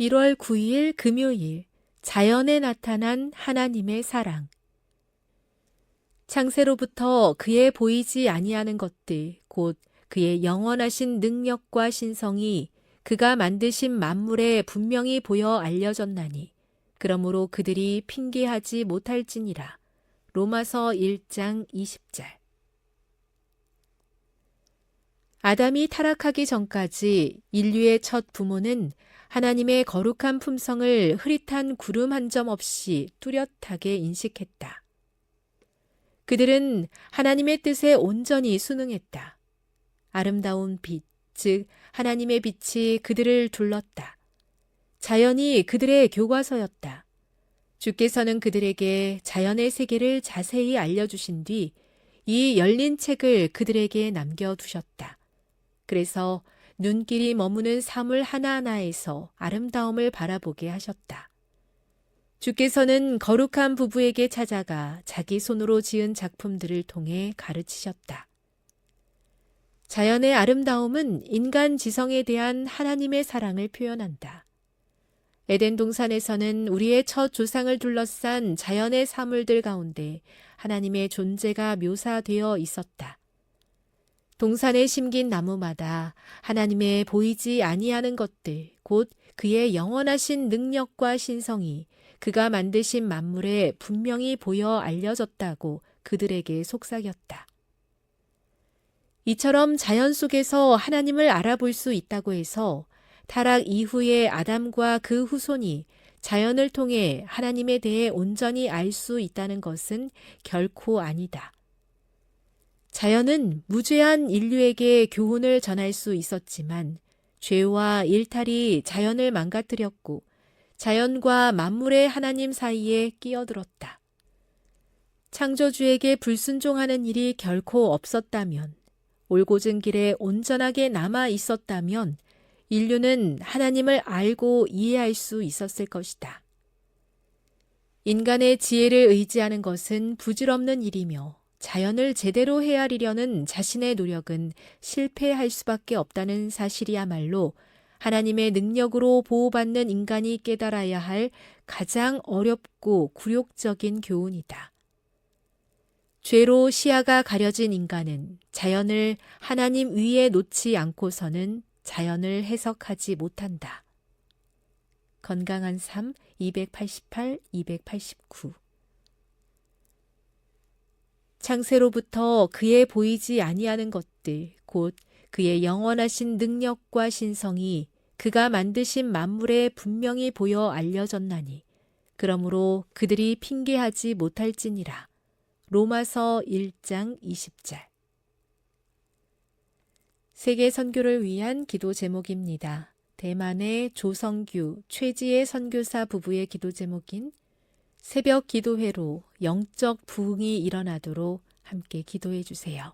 1월 9일 금요일 자연에 나타난 하나님의 사랑. 창세로부터 그의 보이지 아니하는 것들 곧 그의 영원하신 능력과 신성이 그가 만드신 만물에 분명히 보여 알려졌나니 그러므로 그들이 핑계하지 못할지니라. 로마서 1장 20절 아담이 타락하기 전까지 인류의 첫 부모는 하나님의 거룩한 품성을 흐릿한 구름 한 점 없이 뚜렷하게 인식했다. 그들은 하나님의 뜻에 온전히 순응했다. 아름다운 빛, 즉 하나님의 빛이 그들을 둘렀다. 자연이 그들의 교과서였다. 주께서는 그들에게 자연의 세계를 자세히 알려주신 뒤 이 열린 책을 그들에게 남겨두셨다. 그래서 눈길이 머무는 사물 하나하나에서 아름다움을 바라보게 하셨다. 주께서는 거룩한 부부에게 찾아가 자기 손으로 지은 작품들을 통해 가르치셨다. 자연의 아름다움은 인간 지성에 대한 하나님의 사랑을 표현한다. 에덴 동산에서는 우리의 첫 조상을 둘러싼 자연의 사물들 가운데 하나님의 존재가 묘사되어 있었다. 동산에 심긴 나무마다 하나님의 보이지 아니하는 것들, 곧 그의 영원하신 능력과 신성이 그가 만드신 만물에 분명히 보여 알려졌다고 그들에게 속삭였다. 이처럼 자연 속에서 하나님을 알아볼 수 있다고 해서 타락 이후의 아담과 그 후손이 자연을 통해 하나님에 대해 온전히 알 수 있다는 것은 결코 아니다. 자연은 무죄한 인류에게 교훈을 전할 수 있었지만 죄와 일탈이 자연을 망가뜨렸고 자연과 만물의 하나님 사이에 끼어들었다. 창조주에게 불순종하는 일이 결코 없었다면, 올곧은 길에 온전하게 남아 있었다면, 인류는 하나님을 알고 이해할 수 있었을 것이다. 인간의 지혜를 의지하는 것은 부질없는 일이며, 자연을 제대로 헤아리려는 자신의 노력은 실패할 수밖에 없다는 사실이야말로 하나님의 능력으로 보호받는 인간이 깨달아야 할 가장 어렵고 굴욕적인 교훈이다. 죄로 시야가 가려진 인간은 자연을 하나님 위에 놓지 않고서는 자연을 해석하지 못한다. 건강한 삶 288, 289 창세로부터 그의 보이지 아니하는 것들, 곧 그의 영원하신 능력과 신성이 그가 만드신 만물에 분명히 보여 알려졌나니, 그러므로 그들이 핑계하지 못할지니라. 로마서 1장 20절. 세계 선교를 위한 기도 제목입니다. 대만의 조성규, 최지혜 선교사 부부의 기도 제목인 새벽 기도회로 영적 부흥이 일어나도록 함께 기도해 주세요.